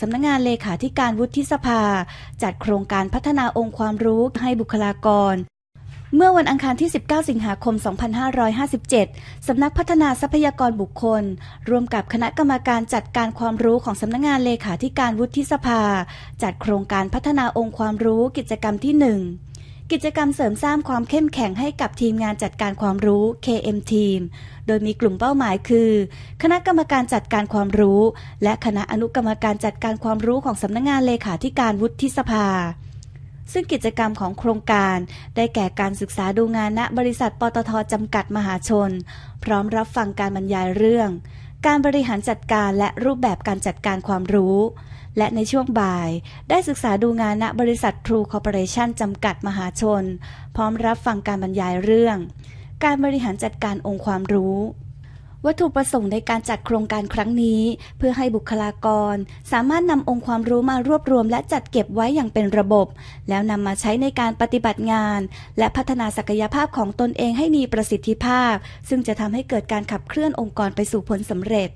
สำนักงานเลขาธิการวุฒิสภา จัดโครงการพัฒนาองค์ความรู้ให้บุคลากร เมื่อวันอังคารที่ 19 สิงหาคม 2557 สำนักพัฒนาทรัพยากรบุคคล ร่วมกับคณะกรรมการจัดการความรู้ของสำนักงานเลขาธิการวุฒิสภา จัดโครงการพัฒนาองค์ความรู้กิจกรรมที่ 1 กิจกรรมเสริมสร้างความเข้มแข็งให้กับทีมงานจัดการความรู้ KM Team โดยมีกลุ่มเป้าหมายคือ คณะกรรมการจัดการความรู้ และคณะอนุกรรมการจัดการความรู้ของสำนักงานเลขาธิการวุฒิสภา ซึ่งกิจกรรมของโครงการได้แก่การศึกษาดูงานณบริษัทปตทจำกัดมหาชน พร้อมรับฟังการบรรยายเรื่อง การบริหารจัดการและรูปแบบการจัดการความรู้ และในช่วงบ่ายได้ศึกษาดูงานณบริษัททรูคอร์ปอเรชั่นจำกัดมหาชน พร้อมรับฟังการบรรยายเรื่อง การบริหารจัดการองค์ความรู้วัตถุประสงค์ในการจัดโครงการครั้งนี้ เพื่อให้บุคลากร สามารถนำองค์ความรู้มารวบรวม และจัดเก็บไว้อย่างเป็นระบบ แล้วนำมาใช้ในการปฏิบัติงาน และพัฒนาศักยภาพของตนเองให้มีประสิทธิภาพ ซึ่งจะทำให้เกิดการขับเคลื่อนองค์กรไปสู่ผลสำเร็จ